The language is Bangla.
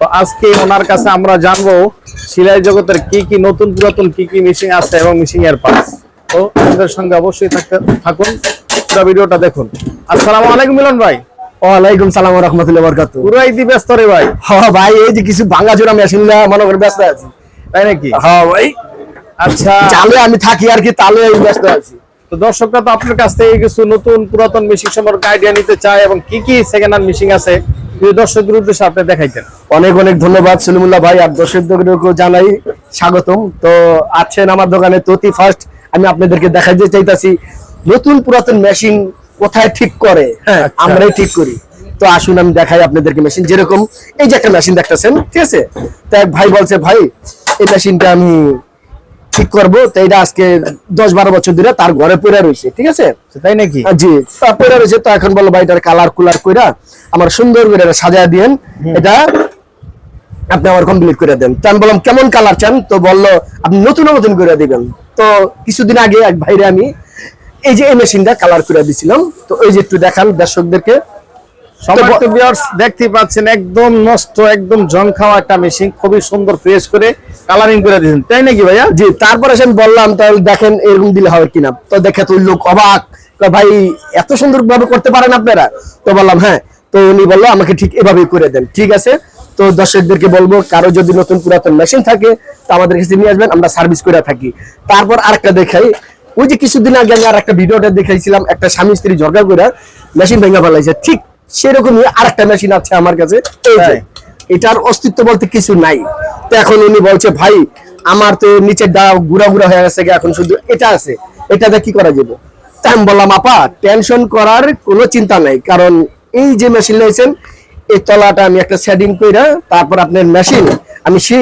তো আজকে ওনার কাছে আমরা জানব সিলাই জগতের কি কি নতুন পুরাতন কি কি মেশিন আছে এবং মেশিন এর পার্টস তো আমাদের সঙ্গে অবশ্যই থাকতে থাকুন। পুরো ভিডিওটা দেখুন। আসসালামু আলাইকুম মিলন ভাই। ওয়ালাইকুম সালাম রহমতুল্লাহ বরকাত পুরাই দি ব্যস্ত রে ভাই। হ্যাঁ ভাই এই যে কিছু ভাঙা চোরা মেশিন না মনে করে ব্যস্ত আছি। তাই নাকি? হ্যাঁ ভাই। আচ্ছা। চালে আমি থাকি আর কি ব্যস্ত আছি। তো দর্শকরা তো আপনার কাছ থেকে কিছু নতুন পুরাতন মেশিন সম্পর্কে আইডিয়া নিতে চায় এবং কি কি সেকেন্ড হ্যান্ড মেশিন আছে? দর্শকদের উদ্দেশ্যে আপনি দেখাইতেন। অনেক অনেক ধন্যবাদ সলিমুল্লাহ ভাই আর দর্শকদেরকেও জানাই স্বাগতম। তো আছেন আমার দোকানে ততি ফার্স্ট আমি আপনাদেরকে দেখাইতে চাইতাছি নতুন পুরাতন মেশিন কোথায় ঠিক করে? হ্যাঁ আচ্ছা। আমরাই ঠিক করি। তো আসুন আমি দেখাই আপনাদেরকে মেশিন যেরকম। এই যে একটা মেশিন দেখতেছেন ঠিক আছে? তো এক ভাই বলছে ভাই এই মেশিনটা আমি করব তো এটা আজকে দশ বারো বছর ধরে তার ঘরে পড়ে রয়েছে ঠিক আছে? তাই নাকি? জি তারপরে রয়েছে তো এখন বলো ভাই এটার কালার কুলার কইরা আমার সুন্দর করে এটা সাজায় দিয়েন। এটা আপনি আমার কমপ্লিট করে দেন। তো আমি বললাম কেমন কালার চান? তো বলল আপনি নতুন নতুন করে দিবেন। তো কিছুদিন আগে এক ভাইরে আমি এই যে এই মেশিনটা কালার করে দিছিলাম। তো ওই যে একটু দেখান দর্শকদেরকে। সমস্ত ভিউয়ার্স দেখতে পাচ্ছেন একদম নষ্ট একদম জং খাওয়া একটা মেশিন খুবই সুন্দর ফ্রেশ করে কালারিং করে দিয়েছেন। তাই নাকি ভাইয়া? জি তারপরে আমি বললাম তাহলে দেখেন এরকম দিলে হবে কিনা। তো দেখে তো লোক অবাক। ভাই এত সুন্দর ভাবে করতে পারেন আপনারা? তো বললাম হ্যাঁ। তো উনি বলল আমাকে ঠিক এভাবেই করে দেন। ঠিক আছে? তো দর্শকদেরকে বলব কারও যদি নতুন পুরাতন মেশিন থাকে তো আমাদের কাছে নিয়ে আসবেন আমরা সার্ভিস করে থাকি। তারপর আরেকটা দেখাই। ওই যে কিছুদিন আগে আমি আর একটা ভিডিওটা দেখাইছিলাম একটা স্বামী স্ত্রী ঝগড়া করে মেশিন ভেঙে ফেলাইছে। ঠিক সেরকমই আরেকটা মেশিন আছে আমার কাছে। এই যে এটার অস্তিত্ব বলতে কিছু নাই। তো এখন উনি বলছে ভাই আমার তো নিচের ডা গুড়া গুড়া হয়ে গেছে এখন শুধু এটা আছে। এটাতে কি করা যাবে? তাই আমি বললাম আপা টেনশন করার কোনো চিন্তা নাই। কারণ এই যে মেশিন নিয়েছেন এই তলাটা আমি একটা সেটিং কইরা তারপর আপনার মেশিন আমি সেই